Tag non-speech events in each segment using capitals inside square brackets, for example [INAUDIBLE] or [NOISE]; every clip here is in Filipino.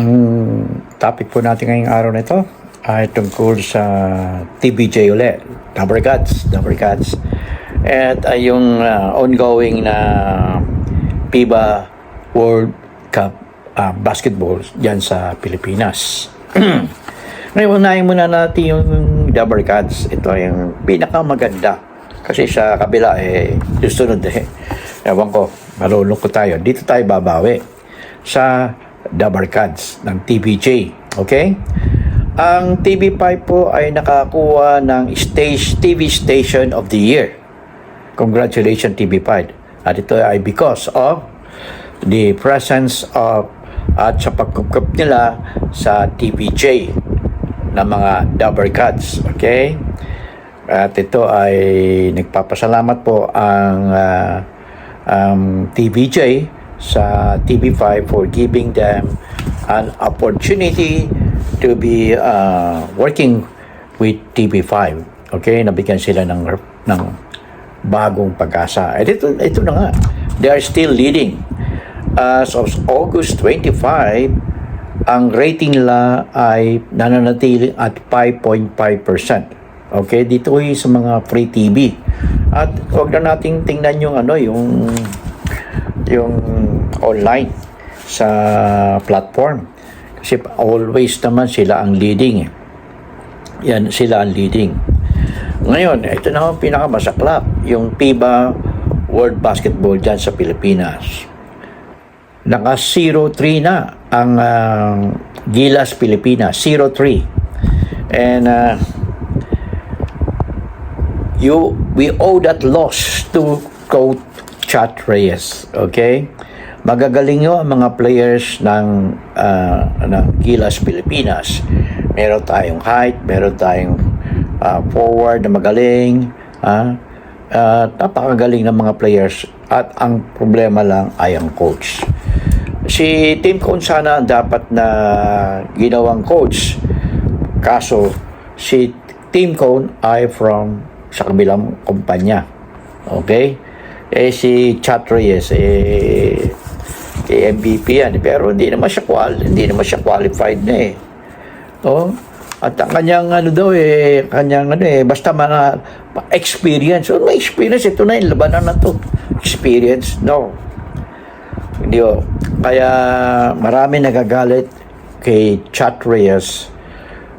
Ang topic po natin ngayong araw na ito ay tungkol sa TBJ ulit. Number Cats, Number Cats. At ay yung ah, ongoing na FIBA World Cup ah, basketball dyan sa Pilipinas. [CLEARS THROAT] Ngayon, unahin muna natin yung Double Cats. Ito yung pinakamaganda. Kasi sa kabila, eh, susunod eh. Ewan ko, malulungkot tayo. Dito tayo babawi sa Double Cats ng TVJ. Okay? Ang TV5 po ay nakakuha ng stage, TV Station of the Year. Congratulations TV5. At ito ay because of the presence of at sa pagkukup nila sa TVJ ng mga Double Cats. Okay? At ito ay nagpapasalamat po ang ah, um, TVJ sa TV5 for giving them an opportunity to be uh, working with TV5. Okay, nabigyan sila ng ng bagong pag-asa. At ito, ito na nga, they are still leading. As of August 25, ang rating nila ay nananatili at 5.5%. Okay, dito ay sa mga free TV. At huwag na nating tingnan yung ano, yung yung online sa platform. Kasi always naman sila ang leading. Eh. Yan, sila ang leading. Ngayon, ito na ang pinakamasaklap, yung FIBA World Basketball dyan sa Pilipinas. Naka 0-3 na ang ah, Gilas Pilipinas, 0-3. And uh, you we owe that loss to Coach Chat Reyes. Okay? Magagaling nyo ang mga players ng, ah, ng Gilas Pilipinas. Meron tayong height, meron tayong ah, forward na magaling, ah, ah, napakagaling ng mga players at ang problema lang ay ang coach. Si Tim Cone sana ang dapat na ginawang coach. Kaso si Tim Cone ay from sa kabilang kumpanya. Okay? Eh si Chat Reyes eh, eh MVP yan. Pero hindi naman siya qual hindi naman siya qualified na eh. Oh, at ang kanyang ano daw eh, kanyang ano eh, basta mga experience. So, may experience, ito na yung labanan na to. Experience, no. Hindi o. Kaya marami nagagalit kay Chat Reyes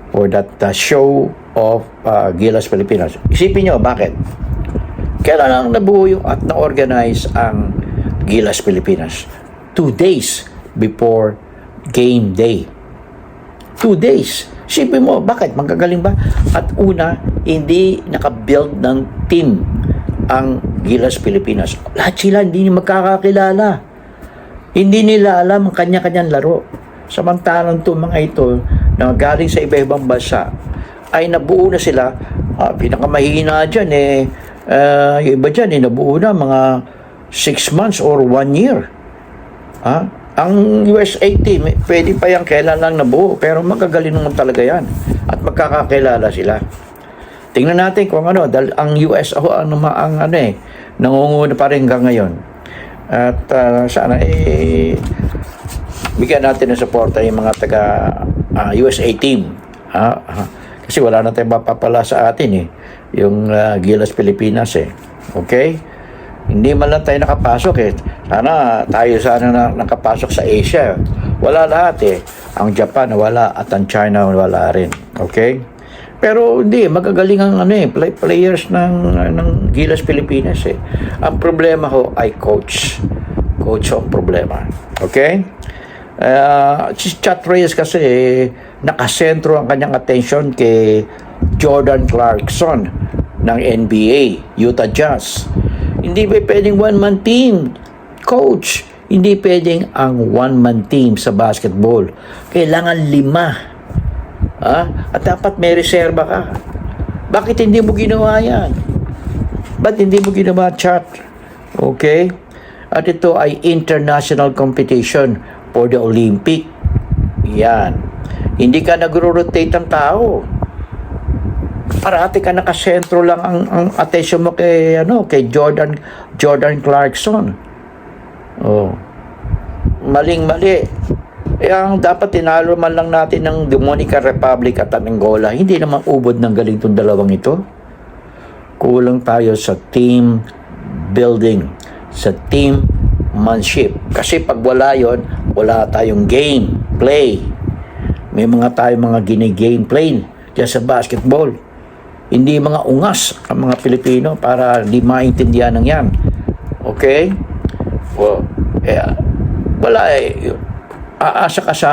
for that uh, show of uh, Gilas Pilipinas. Isipin nyo, bakit? Kailan lang nabuo at na-organize ang Gilas Pilipinas? Two days before game day. Two days. Isipin mo, bakit? Magagaling ba? At una, hindi nakabuild ng team ang Gilas Pilipinas. Lahat sila hindi magkakakilala. Hindi nila alam ang kanya-kanyang laro. Samantalang itong mga ito na galing sa iba-ibang bansa ay nabuo na sila. Ah, pinakamahina dyan eh, ah, yung iba dyan eh, nabuo na mga 6 months or 1 year. Ah, ang USA team, eh, pwede pa yan kailan lang nabuo, pero magagaling naman talaga yan. At magkakakilala sila. Tingnan natin kung ano, dahil ang US, oh, ano, ang ano eh, nangunguna pa rin hanggang ngayon. At ah, sana eh, bigyan natin ng suporta yung mga taga ah, USA team. Ah. kasi wala na tayong mapapala sa atin eh. Yung ah, Gilas Pilipinas eh. Okay? Hindi man lang tayo nakapasok eh. Sana tayo sana na nakapasok sa Asia. Wala lahat eh. Ang Japan wala at ang China wala rin. Okay? Pero hindi, magagaling ang ano eh, play, players ng, ng Gilas Pilipinas eh. Ang problema ho ay coach. Coach ang problema. Okay? Uh, si Chat Reyes kasi eh, nakasentro ang kanyang attention kay Jordan Clarkson ng NBA, Utah Jazz. Hindi ba pwedeng one-man team? Coach, hindi pwedeng ang one-man team sa basketball. Kailangan lima. Ah, at dapat may reserba ka. Bakit hindi mo ginawa yan? Ba't hindi mo ginawa chat? Okay? At ito ay international competition for the Olympic. Yan. Hindi ka nagro-rotate ang tao. Parati ka nakasentro lang ang, ang attention mo kay ano kay Jordan Jordan Clarkson. Oh. Maling mali. Eh, dapat tinalo man lang natin ng Dominican Republic at ang Angola, hindi naman ubod ng galing tong dalawang ito. Kulang tayo sa team building, sa team manship. Kasi pag wala yon, wala tayong game, play. May mga tayo mga gini-game play sa basketball. Hindi mga ungas ang mga Pilipino para di maintindihan ng yan. Okay? Well, eh, wala eh. Aasa ka sa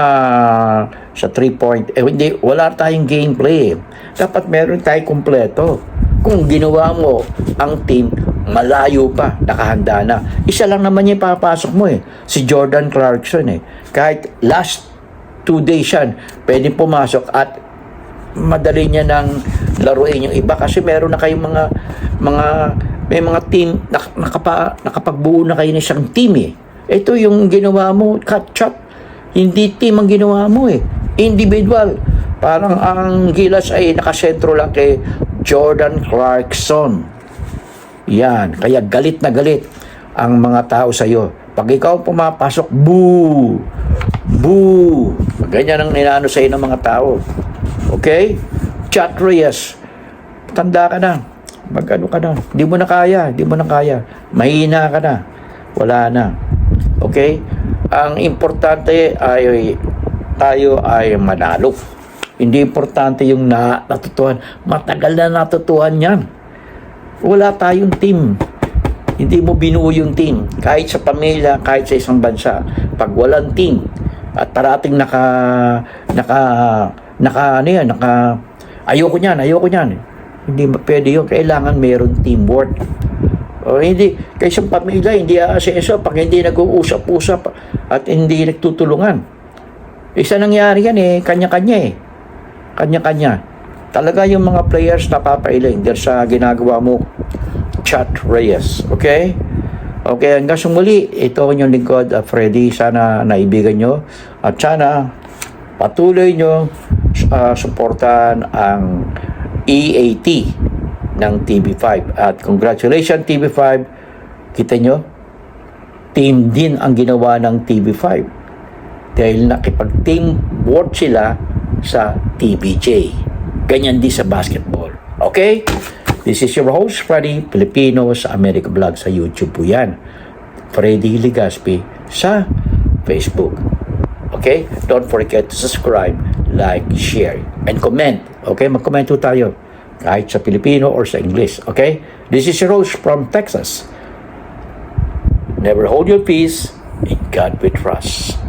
sa 3 point. Eh, hindi, wala tayong gameplay. Dapat meron tayong kumpleto. Kung ginawa mo ang team, malayo pa, nakahanda na. Isa lang naman yung papasok mo eh. Si Jordan Clarkson eh. Kahit last two days yan, pwede pumasok at madali niya nang laruin yung iba kasi meron na kayong mga mga may mga team nak, nakapa, nakapagbuo na kayo ng isang team eh. Ito yung ginawa mo, catch up. Hindi team ang ginawa mo eh. Individual. Parang ang gilas ay nakasentro lang kay Jordan Clarkson. Yan. Kaya galit na galit ang mga tao sa iyo. Pag ikaw pumapasok, boo! Boo! Ganyan ang inaano sa ng mga tao. Okay? Chat Reyes. Tanda ka na. Mag-ano ka na. Di mo na kaya. Di mo na kaya. Mahina ka na. Wala na. Okay? Ang importante ay tayo ay manalo. Hindi importante yung na, natutuhan. Matagal na natutuhan yan. Wala tayong team. Hindi mo binuo yung team. Kahit sa pamilya, kahit sa isang bansa. Pag walang team, at parating naka, naka, naka, ano yan, naka, ayoko niyan, ayoko niyan. Hindi pwede yun. Kailangan mayroon teamwork. O hindi, kaysa pamilya, hindi aaseso pag hindi nag-uusap-usap at hindi nagtutulungan. Isa nangyari yan eh, kanya-kanya eh. Kanya-kanya. Talaga yung mga players napapailing dahil sa ginagawa mo, Chat Reyes. Okay? Okay, hanggang sa muli, ito ang inyong lingkod, uh, Freddy. Sana naibigan nyo. At sana patuloy nyo uh, suportahan ang EAT ng TV5. At congratulations TV5. Kita nyo, team din ang ginawa ng TV5. Dahil nakipag-team work sila sa TBJ. Ganyan din sa basketball. Okay? This is your host, Freddy Filipino sa America Vlog sa YouTube po yan. Freddy Ligaspi sa Facebook. Okay? Don't forget to subscribe, like, share, and comment. Okay? Mag-comment tayo. Kahit sa Filipino or sa English. Okay? This is host from Texas. Never hold your peace. In God we trust.